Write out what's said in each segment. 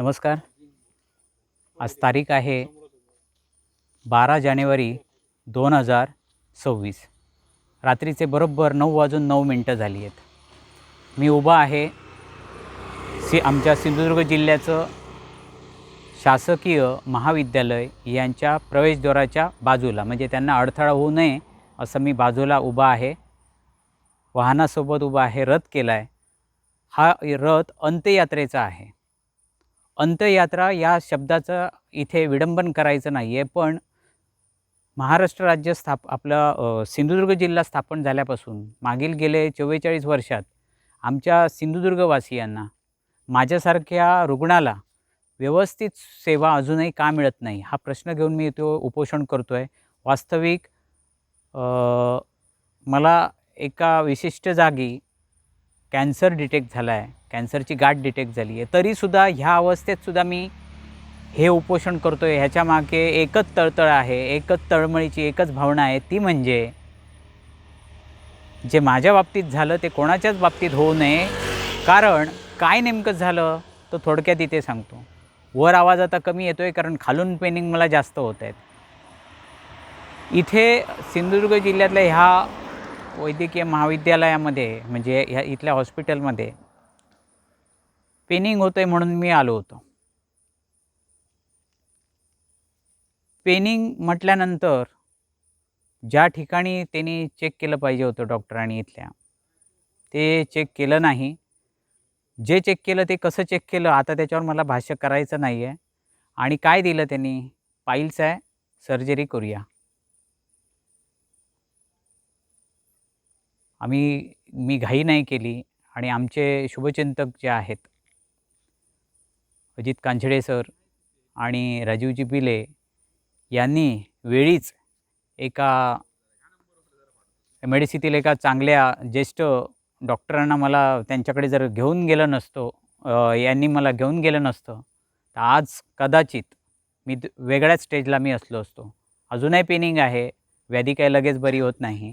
नमस्कार. आज तारीख आहे बारा जानेवारी दोन हजार सव्वीस. रात्रीचे बरोबर नऊ वाजून नऊ मिनटं झाली आहेत. मी उभा आहे सी आमच्या सिंधुदुर्ग जिल्ह्याचं शासकीय महाविद्यालय यांच्या प्रवेशद्वाराच्या बाजूला. म्हणजे त्यांना अडथळा होऊ नये असं मी बाजूला उभा आहे. वाहनासोबत उभा आहे रथ केला आहे हा रथ अंत्ययात्रेचा आहे. अंत्ययात्रा या शब्दाचं इथे विडंबन करायचं नाही आहे पण महाराष्ट्र राज्य स्थाप आपलं सिंधुदुर्ग जिल्हा स्थापन झाल्यापासून मागील गेले चव्वेचाळीस वर्षात आमच्या सिंधुदुर्गवासियांना माझ्यासारख्या रुग्णाला व्यवस्थित सेवा अजूनही का मिळत नाही हा प्रश्न घेऊन मी तो उपोषण करतो आहे वास्तविक मला एका विशिष्ट जागी कॅन्सर डिटेक्ट झाला आहे कॅन्सरची गाठ डिटेक्ट झाली आहे तरीसुद्धा ह्या अवस्थेतसुद्धा मी हे उपोषण करतो आहे ह्याच्यामागे एकच तळतळ आहे एकच तळमळीची एकच भावना आहे ती म्हणजे जे माझ्या बाबतीत झालं ते कोणाच्याच बाबतीत होऊ नये. कारण काय नेमकं झालं तो थोडक्यात इथे सांगतो. वर आवाज आता कमी येतो आहे कारण खालून पेनिंग मला जास्त होत आहेत. इथे सिंधुदुर्ग जिल्ह्यातल्या ह्या वैद्यकीय महाविद्यालयामध्ये म्हणजे ह्या इथल्या हॉस्पिटलमध्ये पेनिंग होतं आहे म्हणून मी आलो होतो. पेनिंग म्हटल्यानंतर ज्या ठिकाणी त्यांनी चेक केलं पाहिजे होतं डॉक्टरांनी इथल्या ते चेक केलं नाही. जे चेक केलं ते कसं चेक केलं आता त्याच्यावर मला भाष्य करायचं नाही आहे आणि काय दिलं त्यांनी? पाईल्स आहे सर्जरी करूया. आम्ही मी घाई नाही केली आणि आमचे शुभचिंतक जे आहेत अजित कांछडे सर आणि राजीवजी पिले यांनी वेळीच एका मेडिसितील एका चांगल्या ज्येष्ठ डॉक्टरांना मला त्यांच्याकडे जर घेऊन गेलं नसतो यांनी मला घेऊन गेलं नसतं तर आज कदाचित मी वेगळ्याच स्टेजला मी असलो असतो. अजूनही पेनिंग आहे व्याधी काही लगेच बरी होत नाही.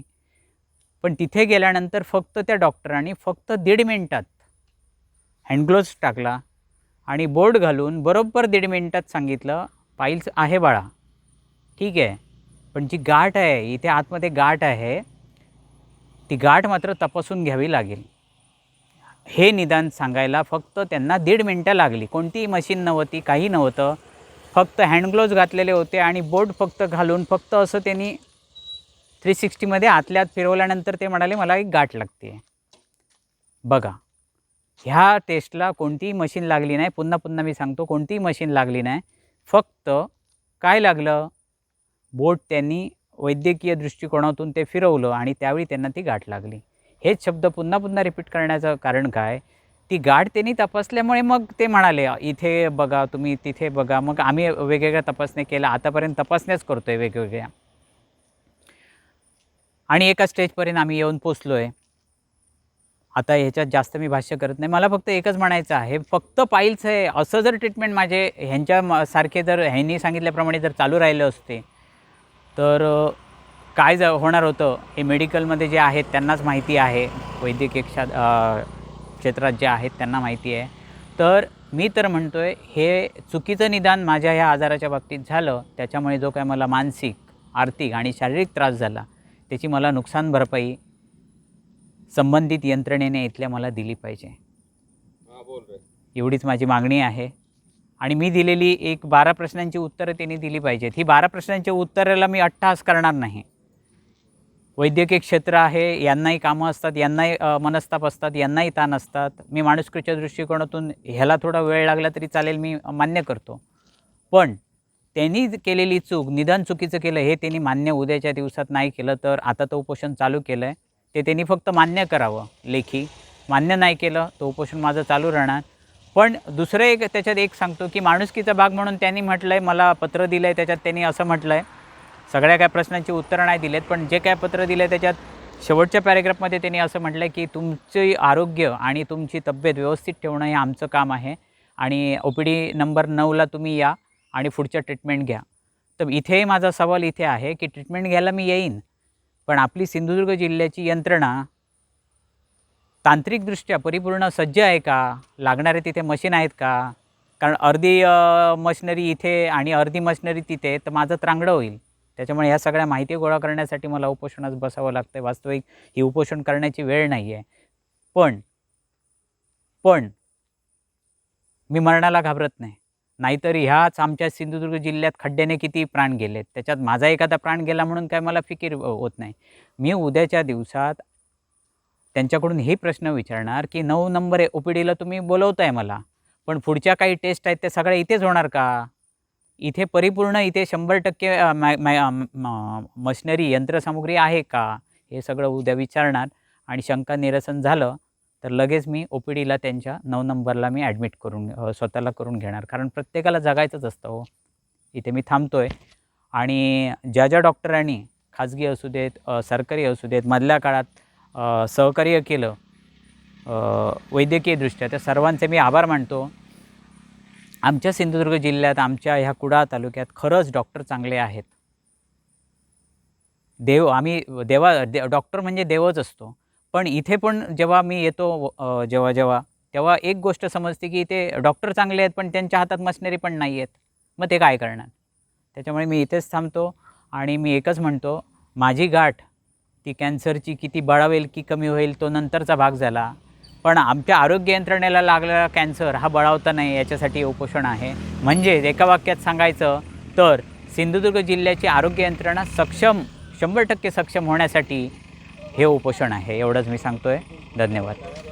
पण तिथे गेल्यानंतर फक्त त्या डॉक्टरांनी फक्त दीड मिनटात हँडग्लोव्ज टाकला आणि बोर्ड घालून बरोबर दीड मिनटात सांगितलं पाईल्स आहे बाळा. ठीक आहे. पण जी गाठ आहे इथे आतमध्ये गाठ आहे ती गाठ मात्र तपासून घ्यावी लागेल. हे निदान सांगायला फक्त त्यांना दीड मिनटं लागली. कोणतीही मशीन नव्हती काही नव्हतं. फक्त हँडग्लोव्ज घातलेले होते आणि बोर्ड फक्त घालून फक्त असं त्यांनी थ्री सिक्स्टीमध्ये आतल्यात फिरवल्यानंतर ते म्हणाले मला एक गाठ लागते बघा ह्या टेस्टला कोणतीही मशीन लागली नाही. पुन्हा पुन्हा मी सांगतो कोणतीही मशीन लागली नाही. फक्त काय लागलं? बोट त्यांनी वैद्यकीय दृष्टिकोनातून ते फिरवलं आणि त्यावेळी त्यांना ती गाठ लागली. हेच शब्द पुन्हा पुन्हा रिपीट करण्याचं कारण काय? ती गाठ त्यांनी तपासल्यामुळे मग ते म्हणाले इथे बघा तुम्ही तिथे बघा. मग आम्ही वेगवेगळ्या तपासण्या केल्या. आतापर्यंत तपासण्याच करतो आहे वेगवेगळ्या. आणि एका स्टेजपर्यंत आम्ही येऊन पोचलो आहे आता ह्याच्यात जास्त मी भाष्य करत नाही. मला फक्त एकच म्हणायचं आहे फक्त पाईल्स आहे असं जर ट्रीटमेंट माझे ह्यांच्या म- सारखे जर ह्यांनी सांगितल्याप्रमाणे जर चालू राहिले असते तर काय ज होणार होतं? हे मेडिकलमध्ये जे आहेत त्यांनाच माहिती आहे. वैद्यकीय क्षा क्षेत्रात जे आहेत त्यांना माहिती आहे. तर मी तर म्हणतो आहे हे चुकीचं निदान माझ्या ह्या आजाराच्या बाबतीत झालं त्याच्यामुळे जो काय मला मानसिक आर्थिक आणि शारीरिक त्रास झाला त्याची मला नुकसान भरपाई संबंधित यंत्रणेने इथल्या मला दिली पाहिजे. एवढीच माझी मागणी आहे. आणि मी दिलेली एक बारा प्रश्नांची उत्तरं त्यांनी दिली पाहिजेत. ही बारा प्रश्नांच्या उत्तराला मी अट्टहास करणार नाही. वैद्यकीय क्षेत्र आहे यांनाही कामं असतात यांनाही मनस्ताप असतात यांनाही ताण असतात. मी माणुसकीच्या दृष्टिकोनातून ह्याला थोडा वेळ लागला तरी चालेल मी मान्य करतो. पण त्यांनी केलेली चूक निदान चुकीचं केलं हे त्यांनी मान्य उद्याच्या दिवसात नाही केलं तर आता तो उपोषण चालू केलं आहे ते त्यांनी फक्त मान्य करावं लेखी. मान्य नाही केलं तो उपोषण माझं चालू राहणार. पण दुसरं एक त्याच्यात एक सांगतो की माणुसकीचा भाग म्हणून त्यांनी म्हटलं आहे मला पत्र दिलं आहे त्याच्यात त्यांनी असं म्हटलं आहे सगळ्या काय प्रश्नांची उत्तरं नाही दिलेत पण जे काय पत्र दिलं आहे त्याच्यात शेवटच्या पॅरेग्राफमध्ये त्यांनी असं म्हटलं आहे की तुमचे आरोग्य आणि तुमची तब्येत व्यवस्थित ठेवणं हे आमचं काम आहे. आणि ओ पी डी नंबर नऊला तुम्ही या. आणि पुढच्या ट्रीटमेंट घ्या. तर इथे माझा सवाल इथे आहे की ट्रीटमेंट घ्यायला मी येईन पण आपली सिंधुदुर्ग जिल्ह्याची यंत्रणा तांत्रिकदृष्ट्या परिपूर्ण सज्ज आहे का? लागणारे तिथे मशीन आहेत का? कारण अर्धी मशिनरी इथे आणि अर्धी मशिनरी तिथे तर माझं त्रांगडं होईल. त्याच्यामुळे ह्या सगळ्या माहिती गोळा करण्यासाठी मला उपोषणात बसावं लागतं वास्तविक ही उपोषण करण्याची वेळ नाही आहे पण पण मी मरणाला घाबरत नाही. नाहीतर ह्याच आमच्या सिंधुदुर्ग जिल्ह्यात खड्ड्याने किती प्राण गेलेत? त्याच्यात माझा एखादा प्राण गेला म्हणून काय मला फिकीर होत नाही. मी उद्याच्या दिवसात त्यांच्याकडून हे प्रश्न विचारणार की नऊ नंबर ओ पी डीला तुम्ही बोलवताय मला पण पुढच्या काही टेस्ट आहेत ते सगळ्या इथेच होणार का? इथे परिपूर्ण इथे शंभर टक्के मशनरी यंत्रसामुग्री आहे का? हे सगळं उद्या विचारणार आणि शंका निरसन झालं तर लगेच मी ओ पी डीला त्यांच्या नऊ नंबरला मी ॲडमिट करून स्वतःला करून घेणार. कारण प्रत्येकाला जगायचंच असतं हो. इथे मी थांबतो आहे आणि ज्या ज्या डॉक्टरांनी खाजगी असू देत सरकारी असू देत मधल्या काळात सहकार्य केलं वैद्यकीयदृष्ट्या त्या सर्वांचे मी आभार मानतो. आमच्या सिंधुदुर्ग जिल्ह्यात आमच्या ह्या कुडाळ तालुक्यात खरंच डॉक्टर चांगले आहेत. देव आम्ही देवा दे डॉक्टर म्हणजे देवच असतो. पण इथे पण जेव्हा मी येतो जेव्हा जेव्हा तेव्हा एक गोष्ट समजते की इथे डॉक्टर चांगले आहेत पण त्यांच्या हातात मशिनरी पण नाही आहेत. मग ते काय करणार? त्याच्यामुळे मी इथेच थांबतो आणि मी एकच म्हणतो माझी गाठ ती कॅन्सरची किती बळावेल की कमी होईल तो नंतरचा भाग झाला. पण आमच्या आरोग्य यंत्रणेला लागलेला कॅन्सर हा बळावता नाही याच्यासाठी उपोषण आहे. म्हणजे एका वाक्यात सांगायचं तर सिंधुदुर्ग जिल्ह्याची आरोग्य यंत्रणा सक्षम शंभर टक्के सक्षम होण्यासाठी हे उपोषण आहे एवढंच मी सांगतो आहे धन्यवाद.